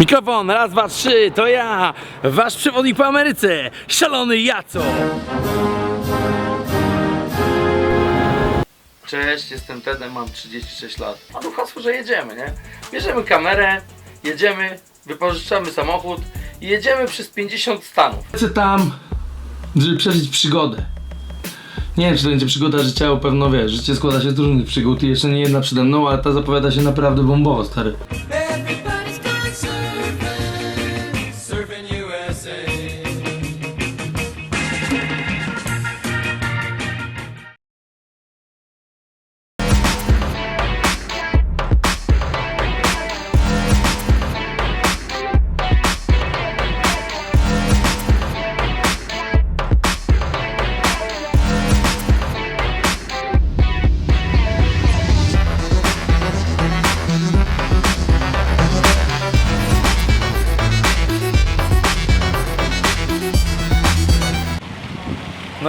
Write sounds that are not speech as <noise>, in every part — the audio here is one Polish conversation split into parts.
Mikrofon, raz, dwa, trzy, to ja, wasz przewodnik po Ameryce, szalony Jaco. Cześć, jestem Tedem, mam 36 lat. A tu hasło, że jedziemy, nie? Bierzemy kamerę, jedziemy, wypożyczamy samochód i jedziemy przez 50 stanów. Lecę tam, żeby przeżyć przygodę. Nie wiem, czy to będzie przygoda życia, bo pewno wiesz, życie składa się z różnych przygód i jeszcze nie jedna przede mną, ale ta zapowiada się naprawdę bombowo, stary.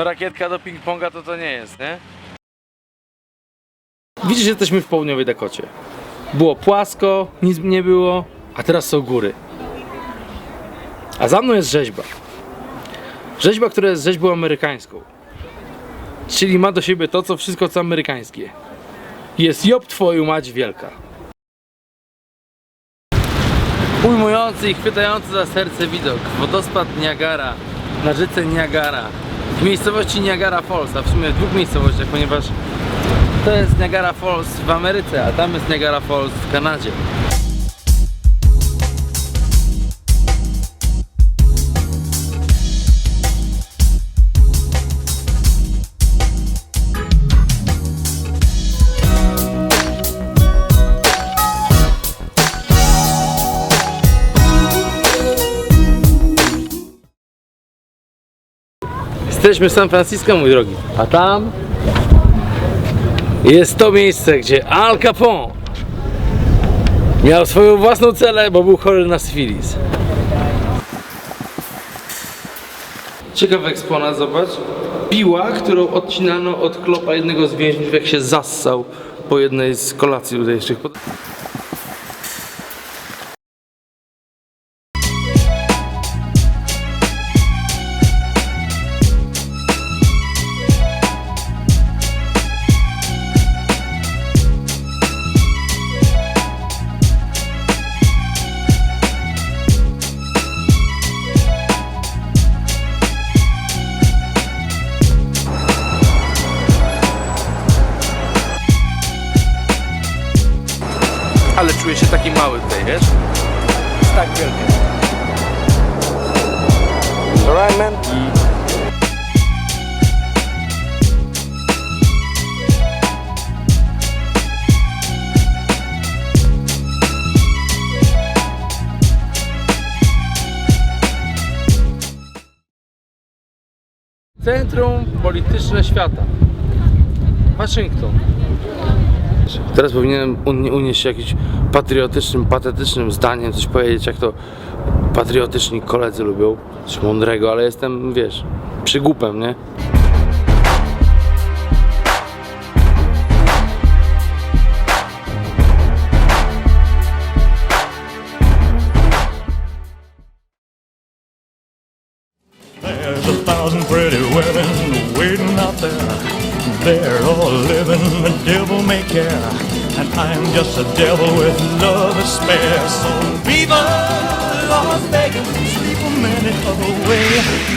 Rakietka do ping-ponga to to nie jest, nie? Widzisz, jesteśmy w południowej Dakocie. Było płasko, nic nie było, a teraz są góry. A za mną jest rzeźba. Rzeźba, która jest rzeźbą amerykańską. Czyli ma do siebie to, co wszystko co amerykańskie. Jest job twoją mać wielka. Ujmujący i chwytający za serce widok. Wodospad Niagara na rzece Niagara. W miejscowości Niagara Falls, a w sumie w dwóch miejscowościach, ponieważ to jest Niagara Falls w Ameryce, a tam jest Niagara Falls w Kanadzie. Jesteśmy w San Francisco, mój drogi. A tam jest to miejsce, gdzie Al Capone miał swoją własną celę, bo był chory na syfilis. Ciekawy eksponat, zobacz. Piła, którą odcinano od klopa jednego z więźniów, jak się zassał po jednej z kolacji tutejszych. Centrum Polityczne Świata. Waszyngton. Teraz powinienem un- unieść się jakimś patriotycznym, patetycznym zdaniem, coś powiedzieć, jak to patriotyczni koledzy lubią, coś mądrego, ale jestem, wiesz, przygłupem, nie? There's a thousand pretty women waiting out there. They're all living the devil may care. And I'm just a devil with love to spare. So viva Las Vegas, sleep a minute away.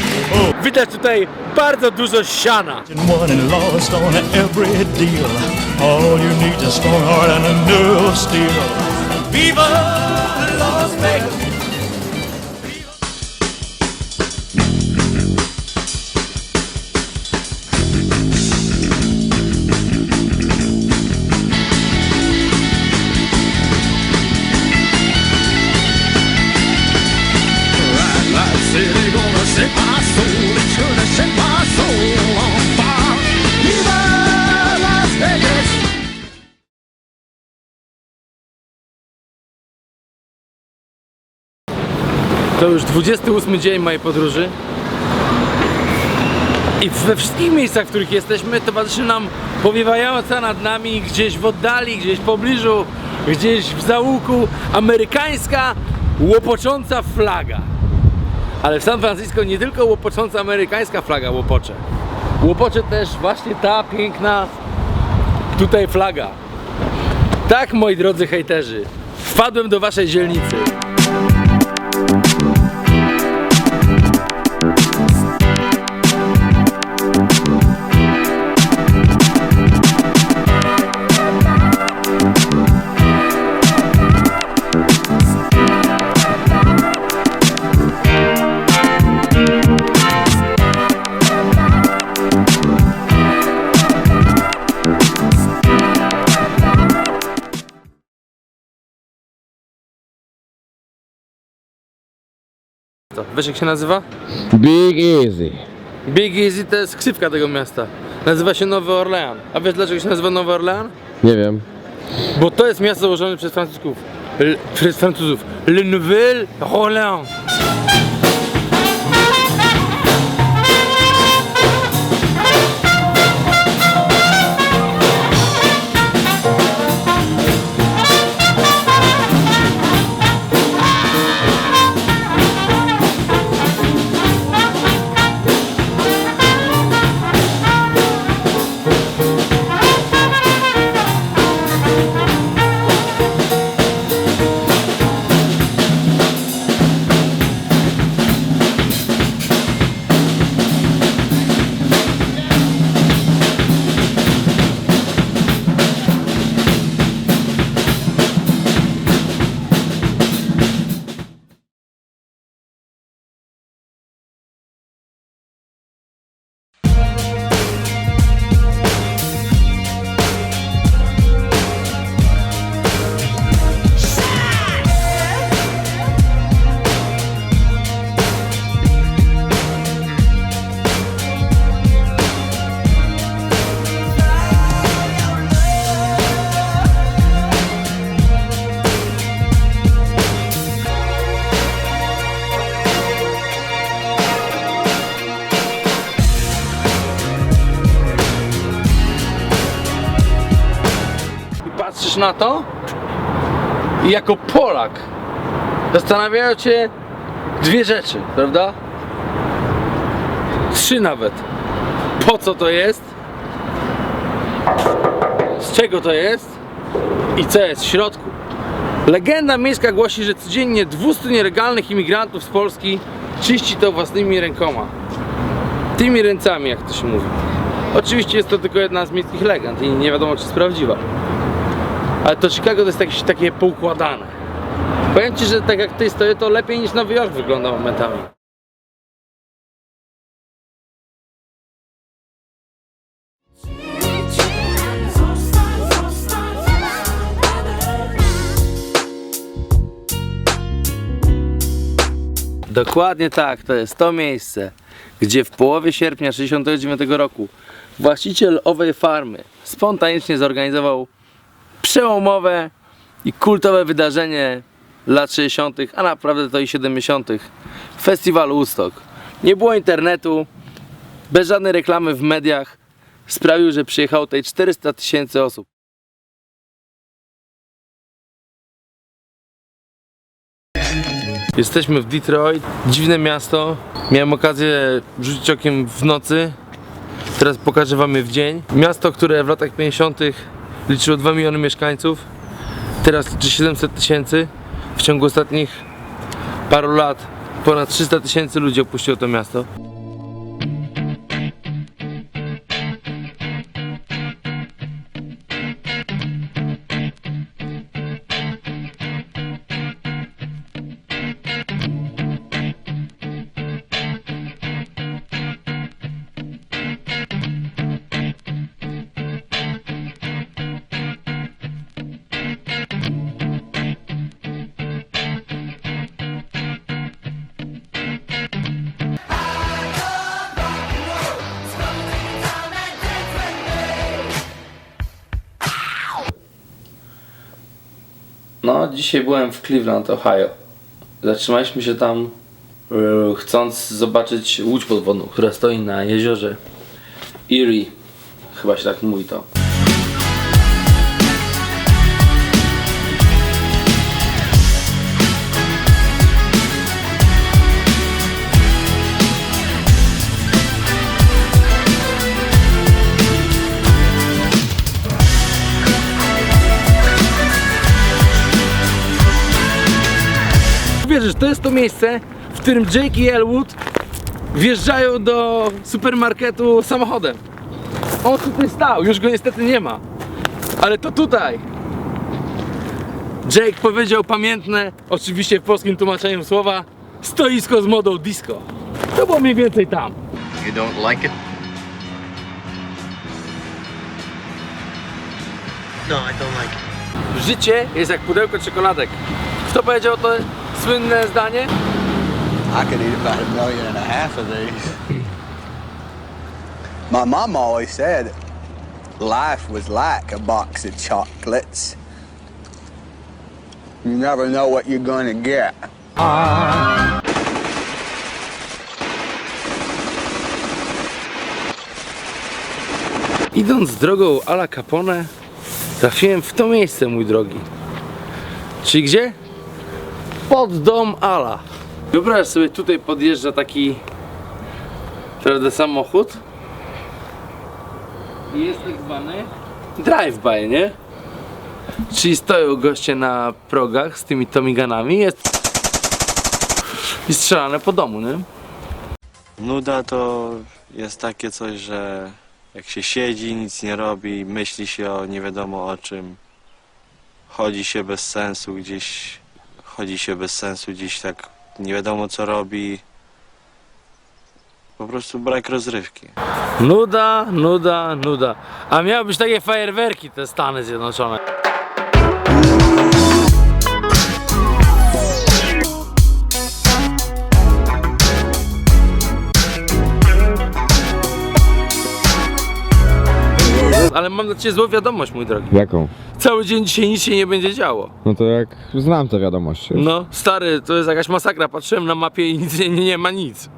Widać tutaj bardzo dużo siana. Won and lost on every deal. All you need is a strong heart and a of steel. Viva Las Vegas. To już 28 dzień mojej podróży. I we wszystkich miejscach, w których jesteśmy, towarzyszy nam powiewająca nad nami gdzieś w oddali, gdzieś w pobliżu, gdzieś w załuku amerykańska łopocząca flaga. Ale w San Francisco nie tylko łopocząca amerykańska flaga łopocze. Łopocze też właśnie ta piękna tutaj flaga. Tak, moi drodzy hejterzy, wpadłem do waszej dzielnicy. Wiesz jak się nazywa? Big Easy. Big Easy to jest ksywka tego miasta. Nazywa się Nowy Orlean. A wiesz dlaczego się nazywa Nowy Orlean? Nie wiem. Bo to jest miasto założone przez Francuzów. L- przez Francuzów. Le Nouvel Orléans. Patrzysz na to i jako Polak zastanawiają cię dwie rzeczy, prawda? Trzy nawet. Po co to jest? Z czego to jest? I co jest w środku? Legenda miejska głosi, że codziennie 200 nielegalnych imigrantów z Polski czyści to własnymi rękoma. Tymi ręcami, jak to się mówi. Oczywiście jest to tylko jedna z miejskich legend i nie wiadomo, czy jest prawdziwa. Ale to Chicago to jest jakieś takie poukładane. Powiem Ci, że tak jak Ty stoję, to lepiej niż Nowy Jork wygląda momentami. Dokładnie tak, to jest to miejsce, gdzie w połowie sierpnia 1969 roku właściciel owej farmy spontanicznie zorganizował przełomowe i kultowe wydarzenie lat 60., a naprawdę to i 70. Festiwal Woodstock. Nie było internetu, bez żadnej reklamy w mediach. Sprawił, że przyjechało tutaj 400 tysięcy osób. Jesteśmy w Detroit, dziwne miasto. Miałem okazję rzucić okiem w nocy. Teraz pokażę wam je w dzień. Miasto, które w latach 50. liczyło 2 miliony mieszkańców. Teraz liczy 700 tysięcy. W ciągu ostatnich paru lat ponad 300 tysięcy ludzi opuściło to miasto. Dzisiaj byłem w Cleveland, Ohio. Zatrzymaliśmy się tam e, chcąc zobaczyć łódź podwodną, która stoi na jeziorze Erie. Chyba się tak mówi to. Że to jest to miejsce, w którym Jake i Elwood wjeżdżają do supermarketu samochodem. On tutaj stał, już go niestety nie ma. Ale to tutaj. Jake powiedział pamiętne, oczywiście w polskim tłumaczeniu słowa, stoisko z modą disco. To było mniej więcej tam. You don't like it? No, I don't like it. Życie jest jak pudełko czekoladek. Kto powiedział to słynne zdanie? I could eat about a million and a half of these. My mom always said life was like a box of chocolates. You never know what you're gonna get. Idąc drogą Ala Capone, trafiłem w to miejsce, mój drogi. Czyli gdzie? Pod dom Ala. Wyobraź sobie, tutaj podjeżdża taki prawda, samochód i jest tak zwany drive-by, nie? Czyli stoją goście na progach z tymi tomiganami jest i strzelane po domu, nie? Nuda to jest takie coś, że jak się siedzi, nic nie robi, myśli się o nie wiadomo o czym, chodzi się bez sensu gdzieś, chodzi się bez sensu gdzieś tak nie wiadomo co robi. Po prostu brak rozrywki. Nuda, nuda, nuda. A miały być takie fajerwerki te Stany Zjednoczone. Ale mam dla Ciebie złą wiadomość, mój drogi. Jaką? Cały dzień dzisiaj nic się nie będzie działo. No to jak znam te wiadomości. No, stary, to jest jakaś masakra. Patrzyłem na mapie i nic, nie, nie ma nic.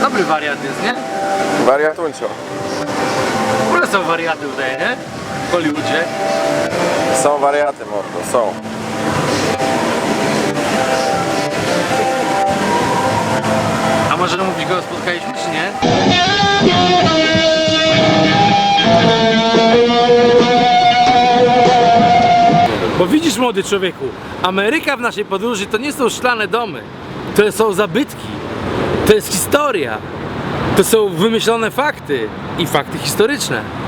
Dobry wariat jest, nie? Wariatuncio. W ogóle są wariaty tutaj, nie? Hollywoodzie. Są wariaty, mordo, są. A może mówić go spotkaliśmy, czy nie? Bo widzisz, młody człowieku, Ameryka w naszej podróży to nie są szklane domy, to są zabytki, to jest historia, to są wymyślone fakty i fakty historyczne.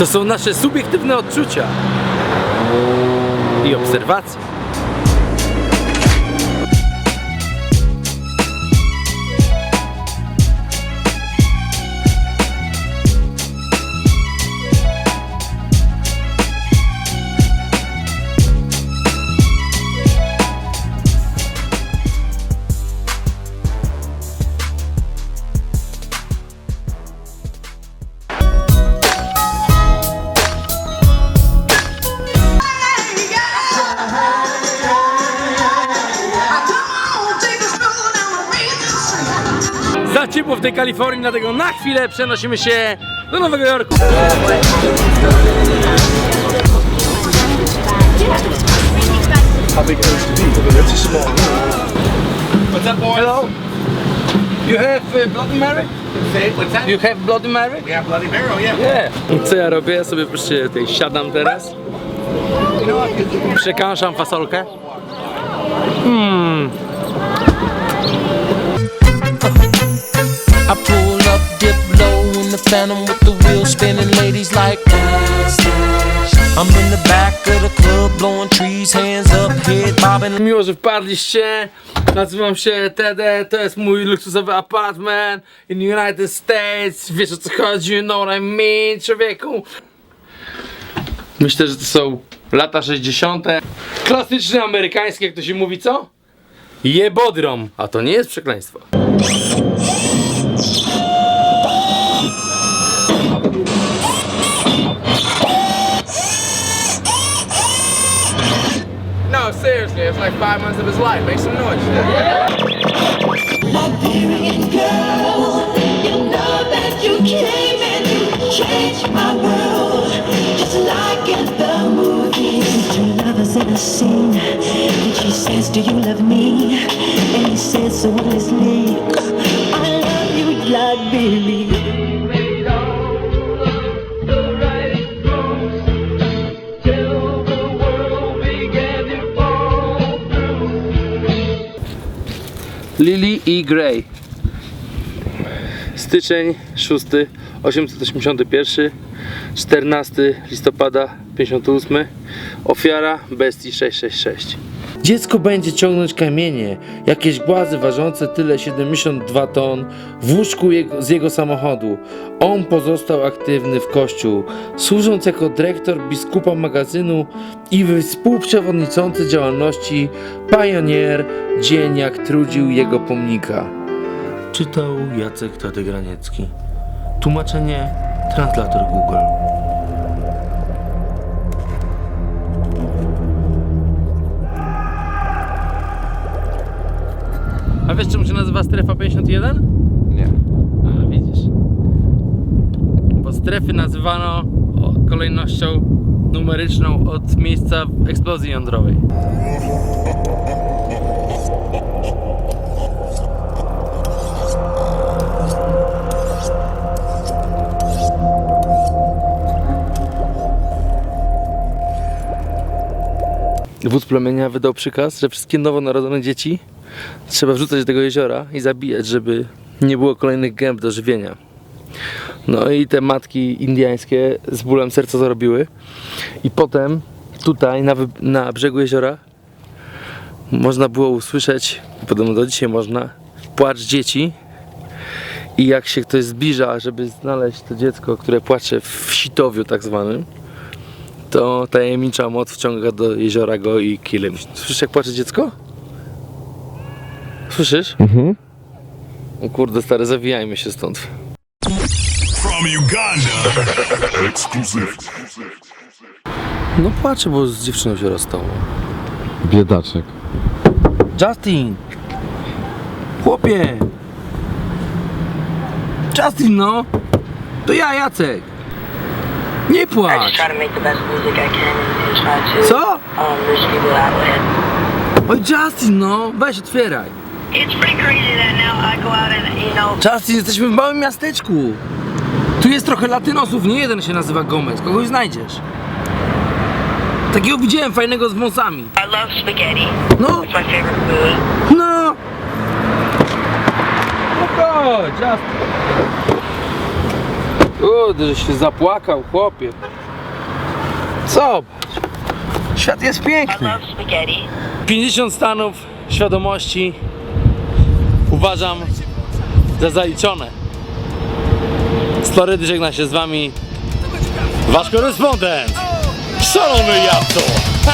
To są nasze subiektywne odczucia i obserwacje. W tej Kalifornii, dlatego na chwilę przenosimy się do Nowego Jorku. What's up, boys? Hello. You have uh, Bloody Mary? What's that? You have Bloody Mary? Yeah, Bloody Barrel, yeah. Nie. I co ja robię? Ja sobie proszę tutaj siadam teraz. Przekąszam fasolkę. Hmm. Pull up, dip low in the phantom with the wheels spinning, ladies like I'm in the back of the club, blowing trees, hands up, head bobbing. Miło, że wpadliście. Nazywam się TD, to jest mój luksusowy apartment in United States. Wiesz o co chodzi, you know what I mean, człowieku. Myślę, że to są lata 60. Klasyczne amerykańskie, jak to się mówi, co? Jebodrom, a to nie jest przekleństwo. It's like five months of his life. Make some noise. Liberian girl, you know that you came and you changed my world. Just like in the movies. Two lovers in a scene. And she says, Do you love me? And he says, his lips. I love you like E. Gray. Styczeń 6, 881, 14 listopada 58. Ofiara bestii 666. Dziecko będzie ciągnąć kamienie, jakieś głazy ważące tyle 72 ton w łóżku jego, z jego samochodu. On pozostał aktywny w kościół, służąc jako dyrektor biskupa magazynu i współprzewodniczący działalności Pioneer dzień jak trudził jego pomnika. Czytał Jacek Tadegraniecki. Tłumaczenie translator Google. A wiesz czemu się nazywa strefa 51? Nie. A widzisz. Bo strefy nazywano kolejnością numeryczną od miejsca eksplozji jądrowej. Wódz plemienia wydał przykaz, że wszystkie nowonarodzone dzieci trzeba wrzucać do tego jeziora i zabijać, żeby nie było kolejnych gęb do żywienia. No i te matki indyjskie z bólem serca zrobiły. I potem tutaj na, na brzegu jeziora można było usłyszeć, podobno do dzisiaj można, płacz dzieci. I jak się ktoś zbliża, żeby znaleźć to dziecko, które płacze w sitowiu tak zwanym, to tajemnicza moc wciąga do jeziora go i kilym. Słyszysz jak płacze dziecko? Słyszysz? Mhm. O kurde stary, zawijajmy się stąd. From Uganda. <laughs> Exclusive. No płaczę, bo z dziewczyną się rozstało. Biedaczek. Justin! Chłopie! Justin no! To ja, Jacek! Nie płacz! try to make the best music I can and, try to Co? um, reach people. Oj Justin no! Weź otwieraj! Justin, jesteśmy w małym miasteczku! Tu jest trochę latynosów, nie jeden się nazywa Gomez. Kogoś znajdziesz. Takiego widziałem fajnego z wąsami. I love spaghetti. No, It's my favorite food. no! No Justin. Kurde, że się zapłakał, chłopie. Co? Świat jest piękny. love spaghetti. 50 stanów świadomości uważam za zaliczone. Z Florydy żegna się z wami wasz korespondent, szalony Jacko!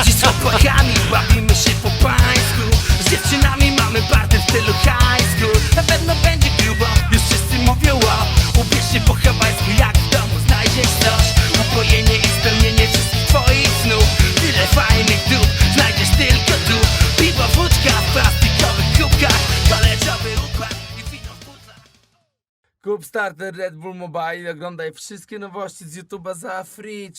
Dziś z chłopakami bawimy się po pańsku. Z dziewczynami mamy party w stylu high Na pewno będzie grubo, już wszyscy mówią wow Uwierzcie po hawajsku jak w domu znajdziesz coś. Upojenie i spełnienie wszystkich twoich snów. Tyle fajnych dup, znajdziesz tylko tu. Piwo, wódka w plastikowych kubkach Koleżowy Kup starter Red Bull Mobile i oglądaj wszystkie nowości z YouTube'a za free.